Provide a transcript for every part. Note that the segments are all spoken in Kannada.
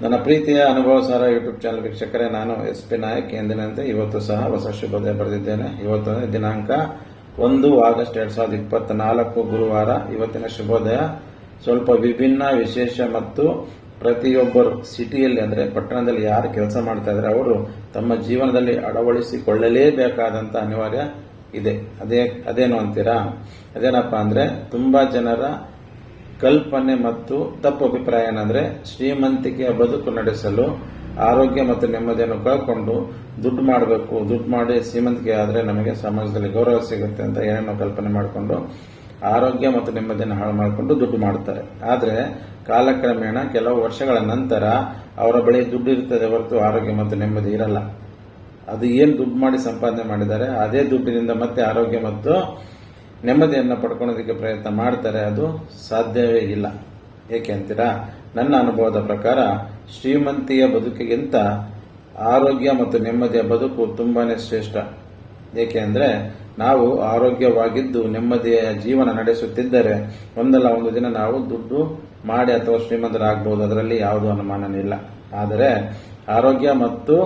ನನ್ನ ಪ್ರೀತಿಯ ಅನುಭವ ಸಾರ ಯೂಟ್ಯೂಬ್ ಚಾನಲ್ ವೀಕ್ಷಕರೇ, ನಾನು ಎಸ್ ಪಿ ನಾಯಕ್. ಎಂದಿನಂತೆ ಇವತ್ತು ಸಹ ಹೊಸ ಶುಭೋದಯ ಬರೆದಿದ್ದೇನೆ. ಇವತ್ತು ದಿನಾಂಕ ಒಂದು ಆಗಸ್ಟ್ ಎರಡ್ ಸಾವಿರದ ಇಪ್ಪತ್ನಾಲ್ಕು ಗುರುವಾರ. ಇವತ್ತಿನ ಶುಭೋದಯ ಸ್ವಲ್ಪ ವಿಭಿನ್ನ, ವಿಶೇಷ ಮತ್ತು ಪ್ರತಿಯೊಬ್ಬರು ಸಿಟಿಯಲ್ಲಿ ಅಂದರೆ ಪಟ್ಟಣದಲ್ಲಿ ಯಾರು ಕೆಲಸ ಮಾಡ್ತಾ ಇದ್ದಾರೆ ಅವರು ತಮ್ಮ ಜೀವನದಲ್ಲಿ ಅಳವಡಿಸಿಕೊಳ್ಳಲೇಬೇಕಾದಂಥ ಅನಿವಾರ್ಯ ಇದೆ. ಅದೇ, ಅದೇನು ಅಂತೀರಾ? ಅದೇನಪ್ಪ ಅಂದ್ರೆ ತುಂಬಾ ಜನರ ಕಲ್ಪನೆ ಮತ್ತು ತಪ್ಪು ಅಭಿಪ್ರಾಯ ಏನಂದ್ರೆ ಶ್ರೀಮಂತಿಕೆಯ ಬದುಕು ನಡೆಸಲು ಆರೋಗ್ಯ ಮತ್ತು ನೆಮ್ಮದಿಯನ್ನು ಕಳ್ಕೊಂಡು ದುಡ್ಡು ಮಾಡಬೇಕು. ದುಡ್ಡು ಮಾಡಿ ಶ್ರೀಮಂತಿಕೆ ಆದರೆ ನಮಗೆ ಸಮಾಜದಲ್ಲಿ ಗೌರವ ಸಿಗುತ್ತೆ ಅಂತ ಏನೇನೋ ಕಲ್ಪನೆ ಮಾಡಿಕೊಂಡು ಆರೋಗ್ಯ ಮತ್ತು ನೆಮ್ಮದಿಯನ್ನು ಹಾಳು ಮಾಡಿಕೊಂಡು ದುಡ್ಡು ಮಾಡ್ತಾರೆ. ಆದರೆ ಕಾಲಕ್ರಮೇಣ ಕೆಲವು ವರ್ಷಗಳ ನಂತರ ಅವರ ಬಳಿ ದುಡ್ಡು ಇರ್ತದೆ ಹೊರತು ಆರೋಗ್ಯ ಮತ್ತು ನೆಮ್ಮದಿ ಇರಲ್ಲ. ಅದು ಏನು ದುಡ್ಡು ಮಾಡಿ ಸಂಪಾದನೆ ಮಾಡಿದ್ದಾರೆ, ಅದೇ ದುಡ್ಡಿನಿಂದ ಮತ್ತೆ ಆರೋಗ್ಯ ಮತ್ತು ನೆಮ್ಮದಿಯನ್ನು ಪಡ್ಕೊಳ್ಳೋದಕ್ಕೆ ಪ್ರಯತ್ನ ಮಾಡ್ತಾರೆ ಅದು ಸಾಧ್ಯವೇ ಇಲ್ಲ. ಏಕೆ ಅಂತೀರಾ? ನನ್ನ ಅನುಭವದ ಪ್ರಕಾರ ಶ್ರೀಮಂತಿಯ ಬದುಕಿಗಿಂತ ಆರೋಗ್ಯ ಮತ್ತು ನೆಮ್ಮದಿಯ ಬದುಕು ತುಂಬಾನೇ ಶ್ರೇಷ್ಠ. ಏಕೆ ಅಂದ್ರೆ ನಾವು ಆರೋಗ್ಯವಾಗಿದ್ದು ನೆಮ್ಮದಿಯ ಜೀವನ ನಡೆಸುತ್ತಿದ್ದರೆ ಒಂದಲ್ಲ ಒಂದು ದಿನ ನಾವು ದುಡ್ಡು ಮಾಡಿ ಅಥವಾ ಶ್ರೀಮಂತರಾಗಬಹುದು ಅದರಲ್ಲಿ ಯಾವುದೂ ಅನುಮಾನನಿಲ್ಲ ಆದರೆ ಆರೋಗ್ಯ ಮತ್ತು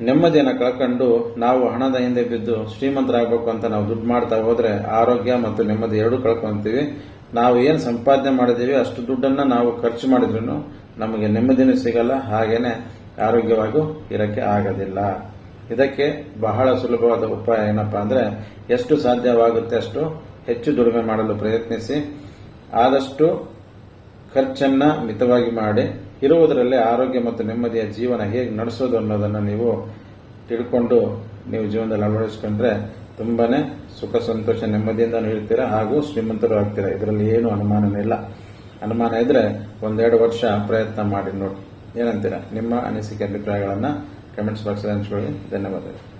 ನೆಮ್ಮದಿಯನ್ನು ಕಳ್ಕೊಂಡು ನಾವು ಹಣದ ಹಿಂದೆ ಬಿದ್ದು ಶ್ರೀಮಂತರಾಗಬೇಕು ಅಂತ ನಾವು ದುಡ್ಡು ಮಾಡ್ತಾ ಹೋದ್ರೆ ಆರೋಗ್ಯ ಮತ್ತು ನೆಮ್ಮದಿ ಎರಡೂ ಕಳ್ಕೊತೀವಿ. ನಾವು ಏನು ಸಂಪಾದನೆ ಮಾಡಿದೀವಿ ಅಷ್ಟು ದುಡ್ಡನ್ನ ನಾವು ಖರ್ಚು ಮಾಡಿದ್ರೂ ನಮಗೆ ನೆಮ್ಮದಿನೂ ಸಿಗಲ್ಲ, ಹಾಗೇನೆ ಆರೋಗ್ಯವಾಗೂ ಇರಕ್ಕೆ ಆಗೋದಿಲ್ಲ. ಇದಕ್ಕೆ ಬಹಳ ಸುಲಭವಾದ ಉಪಾಯ ಏನಪ್ಪಾ ಅಂದ್ರೆ, ಎಷ್ಟು ಸಾಧ್ಯವಾಗುತ್ತೆ ಅಷ್ಟು ಹೆಚ್ಚು ದುಡಿಮೆ ಮಾಡಲು ಪ್ರಯತ್ನಿಸಿ, ಆದಷ್ಟು ಖರ್ಚನ್ನ ಮಿತವಾಗಿ ಮಾಡಿ ಇರುವುದರಲ್ಲೇ ಆರೋಗ್ಯ ಮತ್ತು ನೆಮ್ಮದಿಯ ಜೀವನ ಹೇಗೆ ನಡೆಸೋದು ಅನ್ನೋದನ್ನು ನೀವು ತಿಳ್ಕೊಂಡು ನೀವು ಜೀವನದಲ್ಲಿ ಅಳವಡಿಸ್ಕೊಂಡ್ರೆ ತುಂಬಾನೇ ಸುಖ, ಸಂತೋಷ, ನೆಮ್ಮದಿಯಿಂದ ಇರ್ತೀರಾ ಹಾಗೂ ಶ್ರೀಮಂತರು ಆಗ್ತೀರಾ? ಇದರಲ್ಲಿ ಏನು ಅನುಮಾನನೇ ಇಲ್ಲ. ಅನುಮಾನ ಇದ್ರೆ ಒಂದೆರಡು ವರ್ಷ ಪ್ರಯತ್ನ ಮಾಡಿ ನೋಡಿ. ಏನಂತೀರಾ? ನಿಮ್ಮ ಅನಿಸಿಕೆ, ಅಭಿಪ್ರಾಯಗಳನ್ನು ಕಮೆಂಟ್ಸ್ ಬಾಕ್ಸ್ ಹಂಚ್ಕೊಳ್ಳಿ. ಧನ್ಯವಾದಗಳು.